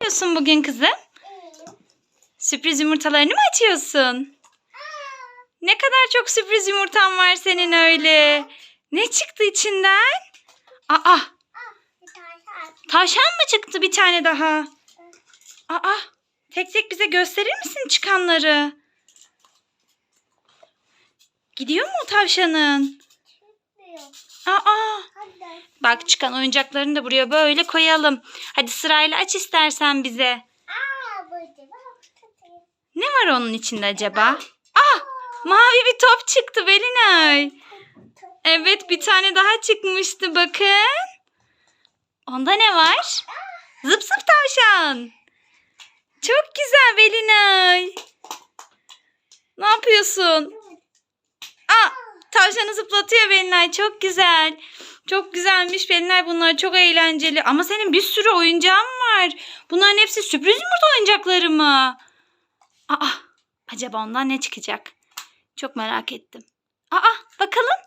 yapıyorsun bugün kızım? Sürpriz yumurtalarını mı açıyorsun? Ne kadar çok sürpriz yumurtan var senin öyle. Ne çıktı içinden? Aa, tavşan mı çıktı bir tane daha? Aa, tek tek bize gösterir misin çıkanları? Gidiyor mu o tavşanın? Aa, bak çıkan oyuncaklarını da buraya böyle koyalım. Hadi sırayla aç istersen bize. Ne var onun içinde acaba? Ah! Mavi bir top çıktı Belinay. Evet bir tane daha çıkmıştı bakın. Onda ne var? Zıp zıp tavşan. Çok güzel Belinay. Ne yapıyorsun? Tavşanı zıplatıyor Belinay. Çok güzel. Çok güzelmiş Belinay bunlar. Çok eğlenceli. Ama senin bir sürü oyuncağın var. Bunların hepsi sürpriz yumurta oyuncakları mı? Aa, acaba ondan ne çıkacak? Çok merak ettim. Aa, bakalım.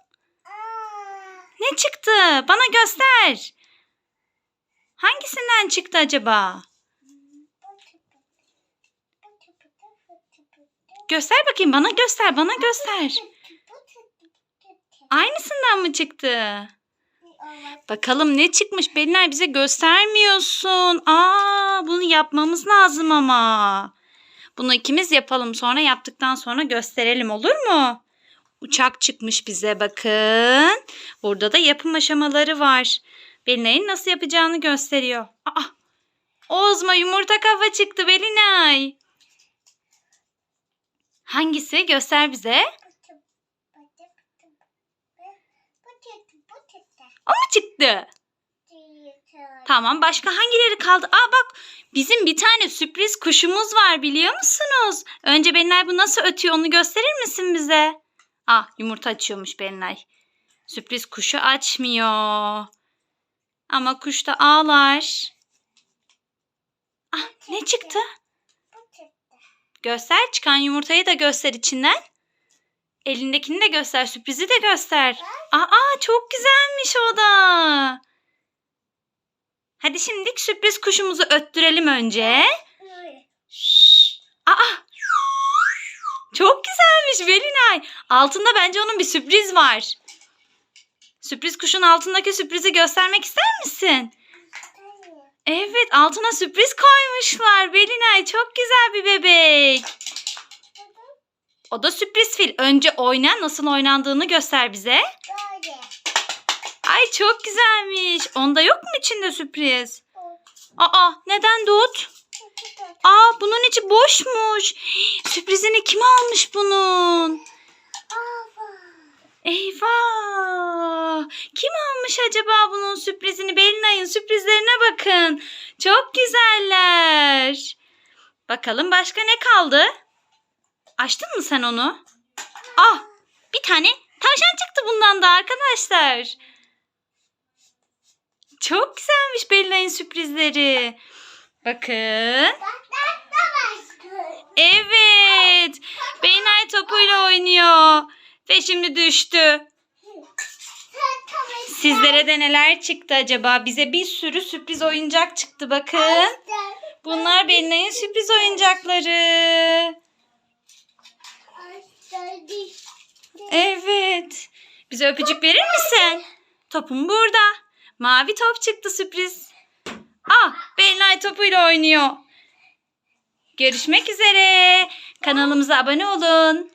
Ne çıktı? Bana göster. Hangisinden çıktı acaba? Göster bakayım bana göster bana göster. Aynısından mı çıktı? Bakalım ne çıkmış Belinay bize göstermiyorsun. Aa bunu yapmamız lazım ama. Bunu ikimiz yapalım sonra yaptıktan sonra gösterelim olur mu? Uçak çıkmış bize bakın. Burada da yapım aşamaları var. Belinay'ın nasıl yapacağını gösteriyor. Aa, Ozma yumurta kafa çıktı Belinay. Hangisi? Göster bize. O mu çıktı? Tamam başka hangileri kaldı? Aa bak bizim bir tane sürpriz kuşumuz var biliyor musunuz? Önce Belinay bu nasıl ötüyor onu gösterir misin bize? Ah yumurta açıyormuş Belinay. Sürpriz kuşu açmıyor. Ama kuş da ağlar. Ah ne çıktı? Göster çıkan yumurtayı da göster içinden. Elindekini de göster sürprizi de göster. Aa çok güzelmiş o da. Hadi şimdilik sürpriz kuşumuzu öttürelim önce. Aa! Çok güzelmiş Belinay. Altında bence onun bir sürpriz var. Sürpriz kuşun altındaki sürprizi göstermek ister misin? Evet altına sürpriz koymuşlar Belinay. Çok güzel bir bebek. O da sürpriz fil. Önce oyna nasıl oynandığını göster bize. Ay çok güzelmiş. Onda yok mu içinde sürpriz? Aa neden Dut? Aa bunun içi boşmuş. Sürprizini kim almış bunun? Eyvah! Kim almış acaba bunun sürprizini? Belinay'ın sürprizlerine bakın. Çok güzeller. Bakalım başka ne kaldı? Açtın mı sen onu? Ah bir tane tavşan çıktı bundan da arkadaşlar. Çok güzelmiş Belinay'ın sürprizleri. Bakın. Evet. Belinay topuyla oynuyor. Ve şimdi düştü. Sizlere de neler çıktı acaba? Bize bir sürü sürpriz oyuncak çıktı bakın. Bunlar Belinay'ın sürpriz oyuncakları. Evet. Bize öpücük verir misin? Topum burada. Mavi top çıktı sürpriz. Ah, Belinay topuyla oynuyor. Görüşmek üzere. Kanalımıza abone olun.